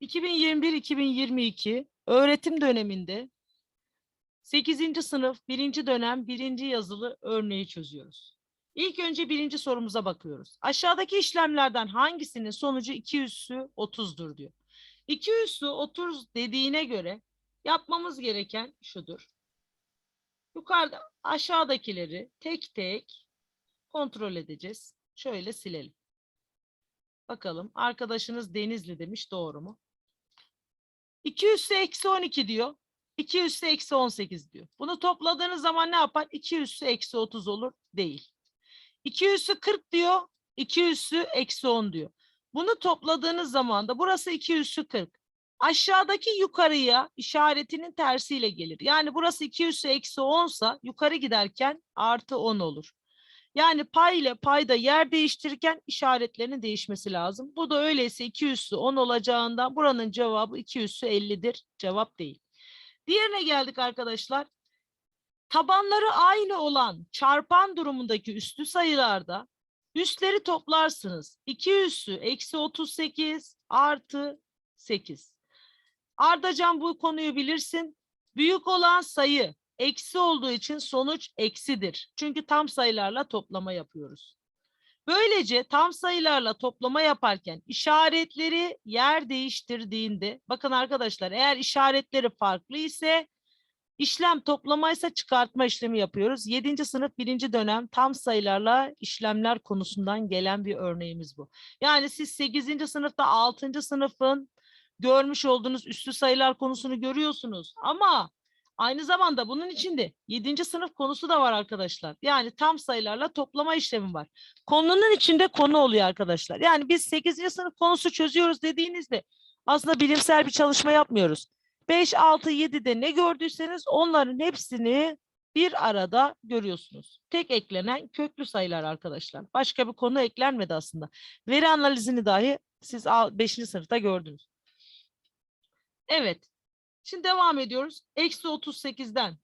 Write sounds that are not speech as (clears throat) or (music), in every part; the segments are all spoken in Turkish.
...2021-2022 öğretim döneminde 8. sınıf 1. dönem 1. yazılı örneği çözüyoruz. İlk önce birinci sorumuza bakıyoruz. Aşağıdaki işlemlerden hangisinin sonucu 2 üssü 30'dur diyor. 2 üssü 30 dediğine göre yapmamız gereken şudur. Yukarıda aşağıdakileri tek tek kontrol edeceğiz. Şöyle silelim. Bakalım arkadaşınız Denizli demiş doğru mu? 2 üssü eksi 12 diyor. 2 üssü eksi 18 diyor. Bunu topladığınız zaman ne yapar? 2 üssü eksi 30 olur. Değil. 2 üssü 40 diyor. 2 üssü eksi 10 diyor. Bunu topladığınız zaman da burası 2 üssü 40. Aşağıdaki yukarıya işaretinin tersiyle gelir. Yani burası 2 üssü eksi 10 sa yukarı giderken artı 10 olur. Yani pay ile payda yer değiştirirken işaretlerinin değişmesi lazım. Bu da öyleyse 2 üssü 10 olacağından buranın cevabı 2 üssü 50'dir. Cevap değil. Diğerine geldik arkadaşlar. Tabanları aynı olan çarpan durumundaki üslü sayılarda üstleri toplarsınız. 2 üssü eksi 38 artı 8. Ardacan bu konuyu bilirsin. Büyük olan sayı eksi olduğu için sonuç eksidir. Çünkü tam sayılarla toplama yapıyoruz. Böylece tam sayılarla toplama yaparken işaretleri yer değiştirdiğinde bakın arkadaşlar eğer işaretleri farklı ise işlem toplamaysa çıkartma işlemi yapıyoruz. 7. sınıf 1. dönem tam sayılarla işlemler konusundan gelen bir örneğimiz bu. Yani siz 8. sınıfta 6. sınıfın görmüş olduğunuz üstü sayılar konusunu görüyorsunuz ama Aynı zamanda bunun içinde 7. sınıf konusu da var arkadaşlar. Yani tam sayılarla toplama işlemi var. Konunun içinde konu oluyor arkadaşlar. Yani biz 8. sınıf konusu çözüyoruz dediğinizde aslında bilimsel bir çalışma yapmıyoruz. 5, 6, 7'de ne gördüyseniz onların hepsini bir arada görüyorsunuz. Tek eklenen köklü sayılar arkadaşlar. Başka bir konu eklenmedi aslında. Veri analizini dahi siz 5. sınıfta gördünüz. Evet. Şimdi devam ediyoruz. Eksi 38'den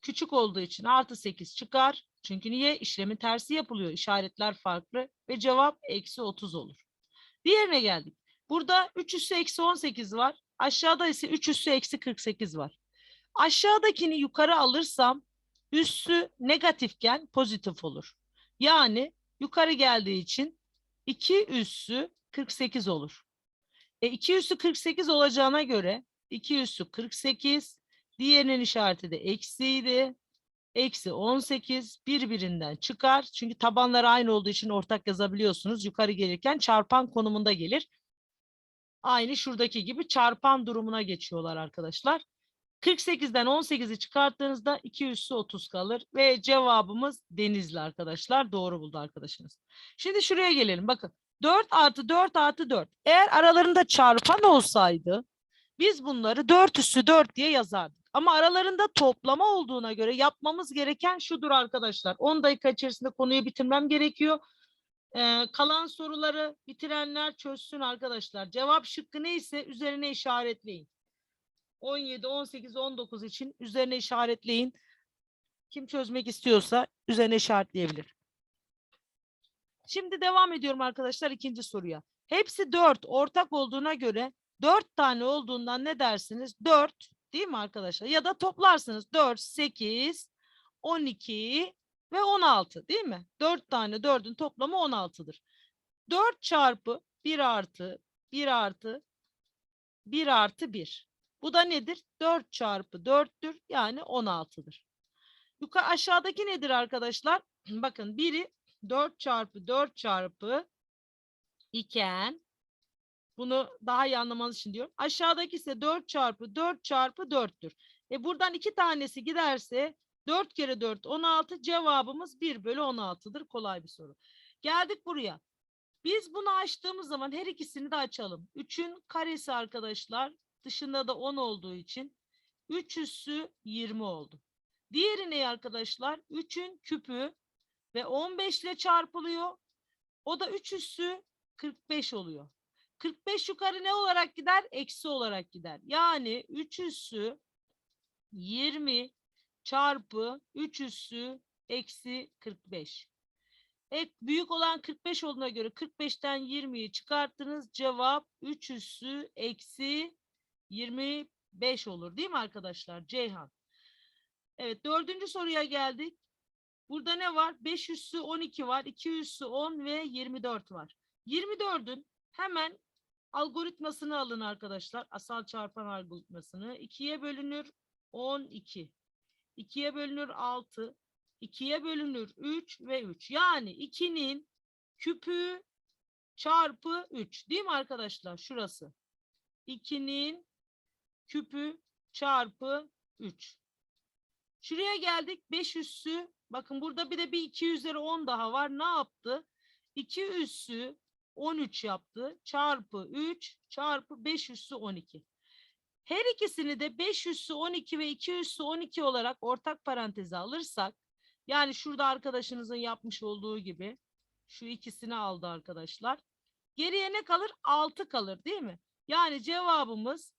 küçük olduğu için artı 8 çıkar. Çünkü niye? İşlemin tersi yapılıyor. İşaretler farklı ve cevap eksi 30 olur. Diğerine geldik. Burada 3 üssü eksi 18 var. Aşağıda ise 3 üssü eksi 48 var. Aşağıdakini yukarı alırsam üssü negatifken pozitif olur. Yani yukarı geldiği için 2 üssü 48 olur. E 2 üssü 48 olacağına göre 2 üssü 48. Diğerinin işareti de eksiydi. Eksi 18 birbirinden çıkar. Çünkü tabanlar aynı olduğu için ortak yazabiliyorsunuz. Yukarı gelirken çarpan konumunda gelir. Aynı şuradaki gibi çarpan durumuna geçiyorlar arkadaşlar. 48'den 18'i çıkarttığınızda 2 üssü 30 kalır ve cevabımız Denizli arkadaşlar. Doğru buldu arkadaşınız. Şimdi şuraya gelelim. Bakın 4 artı 4 artı 4. Eğer aralarında çarpan olsaydı biz bunları 4 üssü 4 diye yazardık. Ama aralarında toplama olduğuna göre yapmamız gereken şudur arkadaşlar. 10 dakika içerisinde konuyu bitirmem gerekiyor. Ee, kalan soruları bitirenler çözsün arkadaşlar. Cevap şıkkı neyse üzerine işaretleyin. 17, 18, 19 için üzerine işaretleyin. Kim çözmek istiyorsa üzerine işaretleyebilir. Şimdi devam ediyorum arkadaşlar ikinci soruya. Hepsi 4 ortak olduğuna göre 4 tane olduğundan ne dersiniz? 4 değil mi arkadaşlar? Ya da toplarsınız 4, 8, 12 ve 16 değil mi? 4 tane 4'ün toplamı 16'dır. 4 çarpı 1 artı 1 artı 1 artı 1. Bu da nedir? 4 çarpı 4'tür yani 16'dır. Yukarı aşağıdaki nedir arkadaşlar? (clears throat) Bakın biri 4 çarpı 4 çarpı iken bunu daha iyi anlamanız için diyorum. Aşağıdaki ise 4 çarpı 4 çarpı 4'tür. E buradan iki tanesi giderse 4 kere 4 16 cevabımız 1 bölü 16'dır. Kolay bir soru. Geldik buraya. Biz bunu açtığımız zaman her ikisini de açalım. 3'ün karesi arkadaşlar dışında da 10 olduğu için 3 üssü 20 oldu. Diğeri ne arkadaşlar? 3'ün küpü ve 15 ile çarpılıyor. O da 3 üssü 45 oluyor. 45 yukarı ne olarak gider? Eksi olarak gider. Yani 3 üssü 20 çarpı 3 üssü eksi 45. Ek, büyük olan 45 olduğuna göre 45'ten 20'yi çıkarttınız. Cevap 3 üssü eksi 25 olur değil mi arkadaşlar? Ceyhan. Evet dördüncü soruya geldik. Burada ne var? 5 üssü 12 var. 2 üssü 10 ve 24 var. 24'ün hemen algoritmasını alın arkadaşlar. Asal çarpan algoritmasını. 2'ye bölünür 12. 2'ye bölünür 6. 2'ye bölünür 3 ve 3. Yani 2'nin küpü çarpı 3. Değil mi arkadaşlar? Şurası. 2'nin küpü çarpı 3. Şuraya geldik. 5 üssü. Bakın burada bir de bir 2 üzeri 10 daha var. Ne yaptı? 2 üssü 13 yaptı. Çarpı 3 çarpı 5 üssü 12. Her ikisini de 5 üssü 12 ve 2 üssü 12 olarak ortak paranteze alırsak yani şurada arkadaşınızın yapmış olduğu gibi şu ikisini aldı arkadaşlar. Geriye ne kalır? 6 kalır değil mi? Yani cevabımız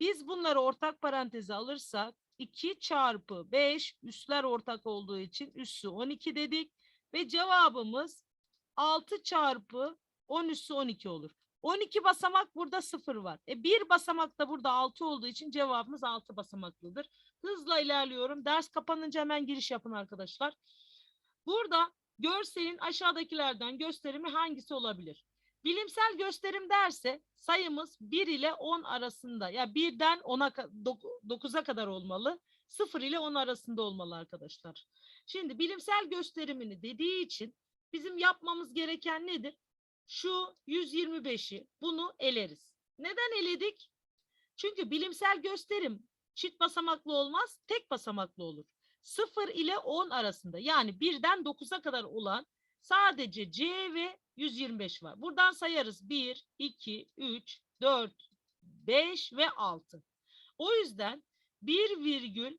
biz bunları ortak paranteze alırsak 2 çarpı 5 üsler ortak olduğu için üssü 12 dedik ve cevabımız 6 çarpı 10 üssü 12 olur. 12 basamak burada 0 var. E bir basamak da burada 6 olduğu için cevabımız 6 basamaklıdır. Hızla ilerliyorum. Ders kapanınca hemen giriş yapın arkadaşlar. Burada görselin aşağıdakilerden gösterimi hangisi olabilir? Bilimsel gösterim derse sayımız 1 ile 10 arasında. Ya yani 1'den 10'a 9'a kadar olmalı. 0 ile 10 arasında olmalı arkadaşlar. Şimdi bilimsel gösterimini dediği için bizim yapmamız gereken nedir? Şu 125'i bunu eleriz. Neden eledik? Çünkü bilimsel gösterim çift basamaklı olmaz, tek basamaklı olur. 0 ile 10 arasında yani 1'den 9'a kadar olan sadece C ve 125 var. Buradan sayarız 1, 2, 3, 4, 5 ve 6. O yüzden 1 virgül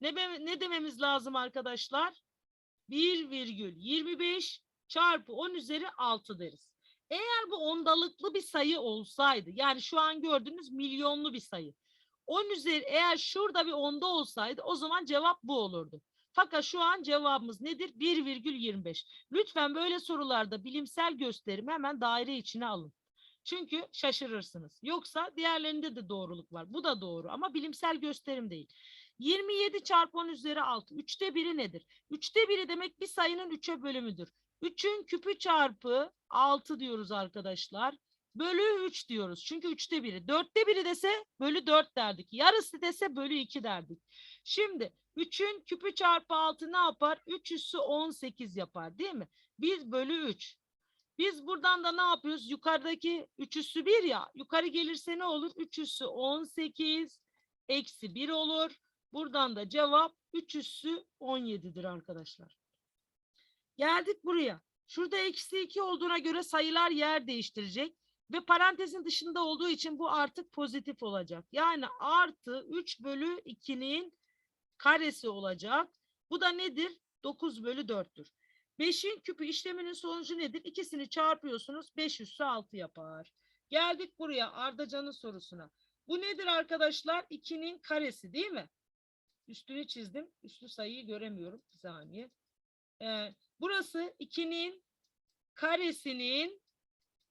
ne, ne dememiz lazım arkadaşlar? 1,25 çarpı 10 üzeri 6 deriz. Eğer bu ondalıklı bir sayı olsaydı yani şu an gördüğünüz milyonlu bir sayı. 10 üzeri eğer şurada bir onda olsaydı o zaman cevap bu olurdu. Fakat şu an cevabımız nedir? 1,25. Lütfen böyle sorularda bilimsel gösterimi hemen daire içine alın. Çünkü şaşırırsınız. Yoksa diğerlerinde de doğruluk var. Bu da doğru ama bilimsel gösterim değil. 27 çarpı 10 üzeri 6. Üçte biri nedir? Üçte biri demek bir sayının üçe bölümüdür. 3'ün küpü çarpı 6 diyoruz arkadaşlar. Bölü 3 diyoruz. Çünkü üçte biri. Dörtte biri dese bölü 4 derdik. Yarısı dese bölü 2 derdik. Şimdi 3'ün küpü çarpı 6 ne yapar? 3 üssü 18 yapar değil mi? 1 bölü 3. Biz buradan da ne yapıyoruz? Yukarıdaki 3 üssü 1 ya. Yukarı gelirse ne olur? 3 üssü 18 eksi 1 olur. Buradan da cevap 3 üssü 17'dir arkadaşlar. Geldik buraya. Şurada eksi 2 olduğuna göre sayılar yer değiştirecek. Ve parantezin dışında olduğu için bu artık pozitif olacak. Yani artı 3 bölü 2'nin karesi olacak. Bu da nedir? 9 bölü 4'tür. 5'in küpü işleminin sonucu nedir? İkisini çarpıyorsunuz 5 üssü 6 yapar. Geldik buraya Ardacan'ın sorusuna. Bu nedir arkadaşlar? 2'nin karesi değil mi? Üstünü çizdim. Üstü sayıyı göremiyorum. Bir saniye. Ee, burası 2'nin karesinin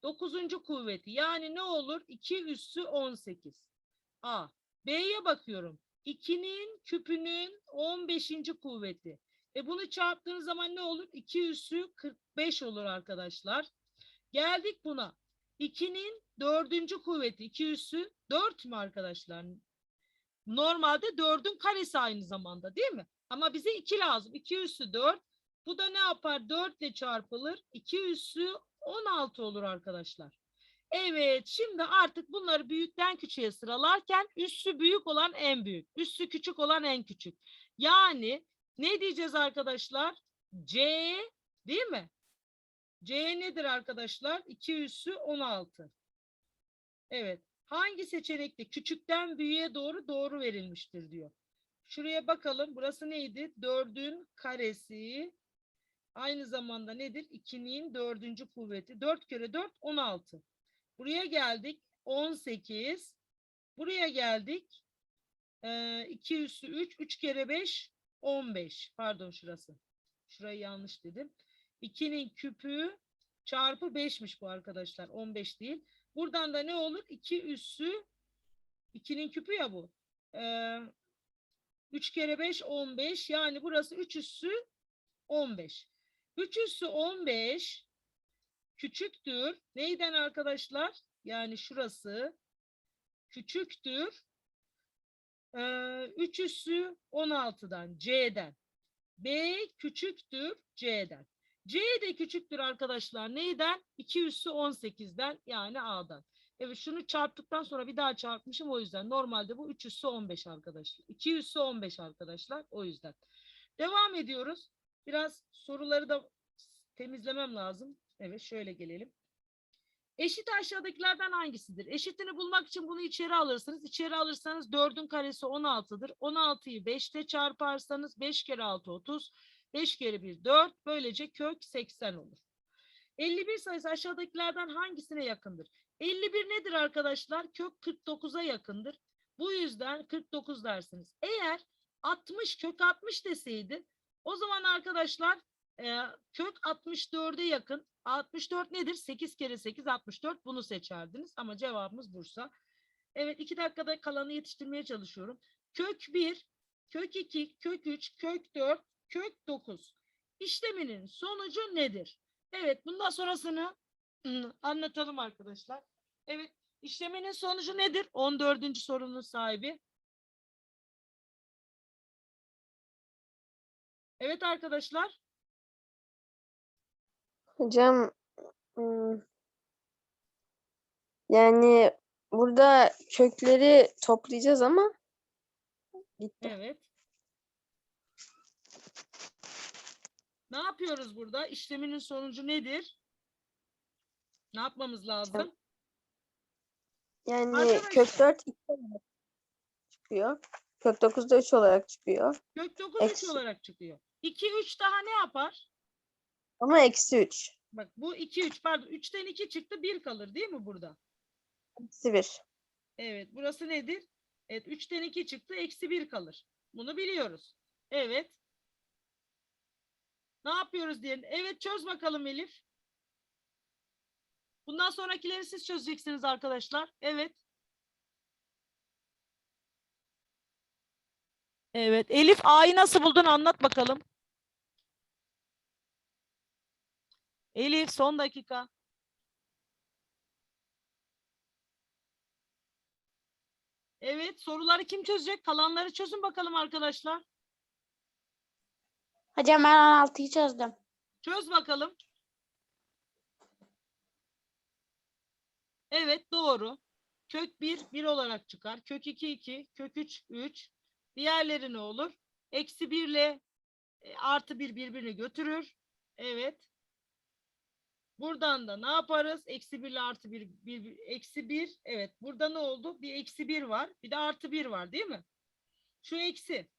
9. kuvveti. Yani ne olur? 2 üssü 18. A. B'ye bakıyorum. 2'nin küpünün 15. kuvveti. E bunu çarptığınız zaman ne olur? 2 üssü 45 olur arkadaşlar. Geldik buna. 2'nin 4. kuvveti. 2 üssü 4 mü arkadaşlar? Normalde 4'ün karesi aynı zamanda değil mi? Ama bize 2 lazım. 2 üssü 4. Bu da ne yapar? 4 ile çarpılır. 2 üssü 16 olur arkadaşlar. Evet şimdi artık bunları büyükten küçüğe sıralarken üssü büyük olan en büyük. Üssü küçük olan en küçük. Yani ne diyeceğiz arkadaşlar? C değil mi? C nedir arkadaşlar? 2 üssü 16. Evet. Hangi seçenekte küçükten büyüğe doğru doğru verilmiştir diyor. Şuraya bakalım. Burası neydi? 4'ün karesi aynı zamanda nedir? 2'nin dördüncü kuvveti. 4 kere 4 16. Buraya geldik 18. Buraya geldik. Ee, 2 üssü 3. 3 kere 5 15. Pardon şurası. Şurayı yanlış dedim. 2'nin küpü çarpı 5'miş bu arkadaşlar. 15 değil. Buradan da ne olur? 2 üssü 2'nin küpü ya bu. Ee, 3 kere 5 15 yani burası 3 üssü 15. 3 üssü 15 küçüktür. Neyden arkadaşlar? Yani şurası küçüktür. Ee, 3 üssü 16'dan C'den. B küçüktür C'den. C de küçüktür arkadaşlar. Neyden? 2 üssü 18'den yani A'dan. Evet şunu çarptıktan sonra bir daha çarpmışım o yüzden. Normalde bu 3 üssü 15 arkadaşlar. 2 üssü 15 arkadaşlar o yüzden. Devam ediyoruz. Biraz soruları da temizlemem lazım. Evet şöyle gelelim. Eşit aşağıdakilerden hangisidir? Eşitini bulmak için bunu içeri alırsınız. İçeri alırsanız 4'ün karesi 16'dır. 16'yı 5'te çarparsanız 5 kere 6 30. 5 kere 1 4. Böylece kök 80 olur. 51 sayısı aşağıdakilerden hangisine yakındır? 51 nedir arkadaşlar? Kök 49'a yakındır. Bu yüzden 49 dersiniz. Eğer 60 kök 60 deseydi o zaman arkadaşlar e, kök 64'e yakın. 64 nedir? 8 kere 8 64 bunu seçerdiniz ama cevabımız Bursa. Evet iki dakikada kalanı yetiştirmeye çalışıyorum. Kök 1, kök 2, kök 3, kök 4, kök 9. İşleminin sonucu nedir? Evet bundan sonrasını ım, anlatalım arkadaşlar. Evet işleminin sonucu nedir? 14. sorunun sahibi. Evet arkadaşlar. Hocam yani burada kökleri toplayacağız ama gitti. Evet. Ne yapıyoruz burada? İşleminin sonucu nedir? Ne yapmamız lazım? Yani Arkadaşlar. kök 4 2 olarak çıkıyor. Kök 9 da 3 olarak çıkıyor. Kök 9 3 Eksi. olarak çıkıyor. 2 3 daha ne yapar? Ama eksi 3. Bak bu 2 3 pardon 3'ten 2 çıktı 1 kalır değil mi burada? Eksi 1. Evet burası nedir? Evet 3'ten 2 çıktı eksi 1 kalır. Bunu biliyoruz. Evet. Ne yapıyoruz diyelim. Evet çöz bakalım Elif. Bundan sonrakileri siz çözeceksiniz arkadaşlar. Evet. Evet. Elif A'yı nasıl buldun anlat bakalım. Elif son dakika. Evet soruları kim çözecek? Kalanları çözün bakalım arkadaşlar. Hocam ben 16'yı çözdüm. Çöz bakalım. Evet doğru. Kök 1 1 olarak çıkar. Kök 2 2, kök 3 3. Diğerleri ne olur? Eksi 1 ile e, artı 1 birbirini götürür. Evet. Buradan da ne yaparız? Eksi 1 ile artı 1, 1 eksi 1. Evet. Burada ne oldu? Bir eksi 1 var. Bir de artı 1 var değil mi? Şu eksi.